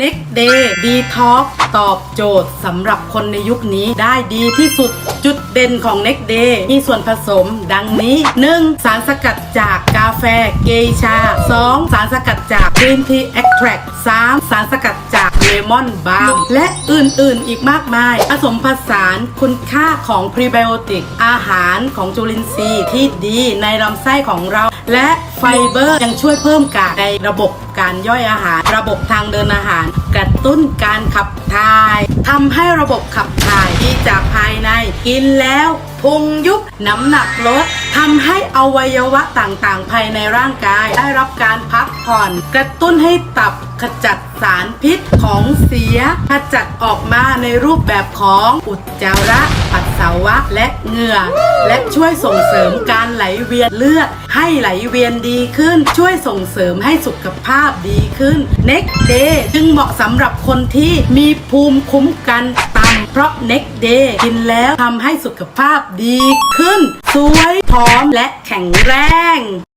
Next Day Detox ตอบโจทย์สำหรับคนในยุคนี้ได้ดีที่สุดจุดเด่นของ Next Day มีส่วนผสมดังนี้ 1. สารสกัดจากกาแฟเกชา 2. สารสกัดจาก Green Tea Extract 3. สารสกัดจากเลมอนบา m และอื่นๆอีกมากมาย ผสมผสานคุณค่าของพรีไบโอติก อาหารของจุลินทรีย์ที่ดีในลำไส้ของเรา และไฟเบอร์ยังช่วยเพิ่มกากในระบบการย่อยอาหาร ระบบทางเดินอาหาร กระตุ้นการขับถ่ายทำให้ระบบขับถ่ายดีจากภายในกินแล้วพุงยุบน้ำหนักลด ทำให้อวัยวะต่างๆ ภายในร่างกาย ได้รับการพักผ่อน กระตุ้นให้ตับขจัดสารพิษของเสียขจัดออกมาในรูปแบบของอุจจาระ ปัสสาวะ และเหงื่อ และช่วยส่งเสริมการไหลเวียนเลือด ให้ไหลเวียนดีขึ้น ช่วยส่งเสริมให้สุขภาพดีขึ้น Next Day จึงเหมาะสำหรับคนที่มีภูมิคุ้มกัน เพราะ Next Day กินแล้วทำให้สุขภาพดีขึ้น สวยพร้อมและแข็งแรง